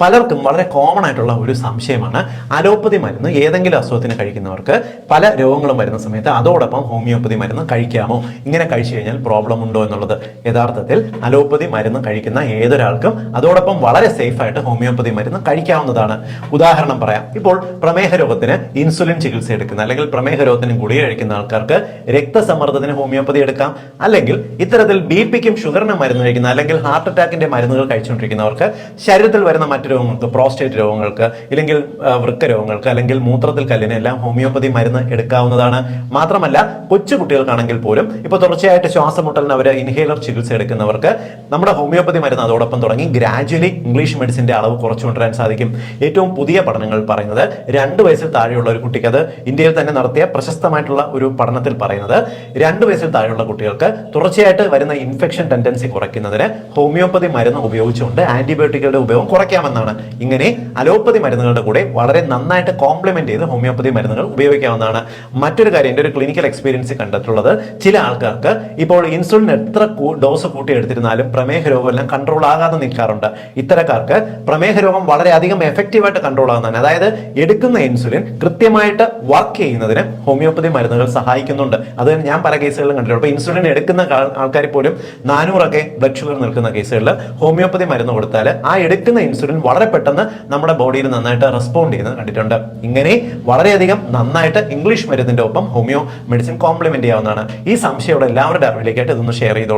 പലർക്കും വളരെ കോമൺ ആയിട്ടുള്ള ഒരു സംശയമാണ്. അലോപ്പതി മരുന്ന് ഏതെങ്കിലും അസുഖത്തിന് കഴിക്കുന്നവർക്ക് പല രോഗങ്ങളും വരുന്ന സമയത്ത് അതോടൊപ്പം ഹോമിയോപ്പതി മരുന്ന് കഴിക്കാമോ? ഇങ്ങനെ കഴിച്ചു കഴിഞ്ഞാൽ പ്രോബ്ലം ഉണ്ടോ എന്നുള്ളത്. യഥാർത്ഥത്തിൽ അലോപ്പതി മരുന്ന് കഴിക്കുന്ന ഏതൊരാൾക്കും അതോടൊപ്പം വളരെ സേഫ് ആയിട്ട് ഹോമിയോപ്പതി മരുന്ന് കഴിക്കാവുന്നതാണ്. ഉദാഹരണം പറയാം. ഇപ്പോൾ പ്രമേഹ രോഗത്തിന് ഇൻസുലിൻ ചികിത്സ എടുക്കുന്ന അല്ലെങ്കിൽ പ്രമേഹ രോഗത്തിന് ഗുളിക കഴിക്കുന്ന ആൾക്കാർക്ക് രക്തസമ്മർദ്ദത്തിന് ഹോമിയോപ്പതി എടുക്കാം. അല്ലെങ്കിൽ ഇത്തരത്തിൽ ബി പിക്കും ഷുഗറിനും മരുന്ന് കഴിക്കുന്ന അല്ലെങ്കിൽ ഹാർട്ട് അറ്റാക്കിന്റെ മരുന്നുകൾ കഴിച്ചുകൊണ്ടിരിക്കുന്നവർക്ക് ശരീരത്തിൽ വരുന്ന മറ്റു രോഗങ്ങൾക്ക് പ്രോസ്റ്റേറ്റ് രോഗങ്ങൾക്ക് ഇല്ലെങ്കിൽ വൃക്ക രോഗങ്ങൾക്ക് അല്ലെങ്കിൽ മൂത്രത്തിൽ കല്ലിന് എല്ലാം ഹോമിയോപ്പതി മരുന്ന് എടുക്കാവുന്നതാണ്. മാത്രമല്ല കൊച്ചു കുട്ടികൾക്കാണെങ്കിൽ പോലും ഇപ്പോൾ തുടർച്ചയായിട്ട് ശ്വാസമുട്ടലിന് അവർ ഇൻഹേലർ ചികിത്സ എടുക്കുന്നവർക്ക് നമ്മുടെ ഹോമിയോപ്പതി മരുന്ന് അതോടൊപ്പം തുടങ്ങി ഗ്രാജുവലി ഇംഗ്ലീഷ് മെഡിസിന്റെ അളവ് കുറച്ചു കൊണ്ടുവരാൻ സാധിക്കും. ഏറ്റവും പുതിയ പഠനങ്ങൾ പറയുന്നത് രണ്ട് വയസ്സിൽ താഴെയുള്ള ഒരു കുട്ടിക്ക് അത് ഇന്ത്യയിൽ തന്നെ നടത്തിയ പ്രശസ്തമായിട്ടുള്ള ഒരു പഠനത്തിൽ പറയുന്നത് രണ്ട് വയസ്സിൽ താഴെയുള്ള കുട്ടികൾക്ക് തുടർച്ചയായിട്ട് വരുന്ന ഇൻഫെക്ഷൻ ടെൻഡൻസി കുറയ്ക്കുന്നതിന് ഹോമിയോപ്പതി മരുന്ന് ഉപയോഗിച്ചുകൊണ്ട് ആന്റിബയോട്ടിക്കുകളുടെ ഉപയോഗം കുറയ്ക്കാമെന്നാണ് ഇങ്ങനെ അലോപ്പതി മരുന്നുകളുടെ കൂടെ വളരെ നന്നായിട്ട് കോംപ്ലിമെന്റ് ചെയ്ത് ഹോമിയോപ്പതി മരുന്നുകൾ ഉപയോഗിക്കാവുന്നതാണ്. മറ്റൊരു കാര്യം എന്റെ ഒരു ക്ലിനിക്കൽ എക്സ്പീരിയൻസ് കണ്ടിട്ടുള്ളത് ചില ആൾക്കാർക്ക് ഇപ്പോൾ ഇൻസുലിൻ എത്ര ഡോസ് കൂട്ടി എടുത്തിരുന്നാലും പ്രമേഹ രോഗമെല്ലാം കൺട്രോൾ ആകാതെ നിൽക്കാറുണ്ട്. ഇത്തരക്കാർക്ക് പ്രമേഹ രോഗം വളരെയധികം എഫക്റ്റീവായിട്ട് കൺട്രോൾ ആകുന്നതാണ്. അതായത് എടുക്കുന്ന ഇൻസുലിൻ കൃത്യമായിട്ട് വർക്ക് ചെയ്യുന്നതിന് ഹോമിയോപ്പതി മരുന്നുകൾ സഹായിക്കുന്നുണ്ട്. അത് ഞാൻ പല കേസുകളിലും കണ്ടിട്ടുണ്ട്. അപ്പോൾ ഇൻസുലിൻ എടുക്കുന്ന ആൾക്കാർ പോലും നാനൂറൊക്കെ ബ്ലഡ് ഷുഗർ നിൽക്കുന്ന കേസുകളിൽ ഹോമിയോപ്പതി മരുന്ന് കൊടുത്താൽ ആ എടുക്കുന്ന ഇൻസുലിൻ വളരെ പെട്ടെന്ന് നമ്മുടെ ബോഡിയിൽ നന്നായിട്ട് റെസ്പോണ്ട് ചെയ്യുന്നത് കണ്ടിട്ടുണ്ട്. ഇങ്ങനെ വളരെയധികം നന്നായിട്ട് ഇംഗ്ലീഷ് മരുന്നിന്റെ ഒപ്പം ഹോമിയോ മെഡിസിൻ കോംപ്ലിമെന്റ് ചെയ്യാവുന്നതാണ്. ഈ സംശയമുള്ള എല്ലാവരുടെ അറിവിലേക്കായിട്ട് ഇതൊന്ന് ഷെയർ ചെയ്തോളൂ.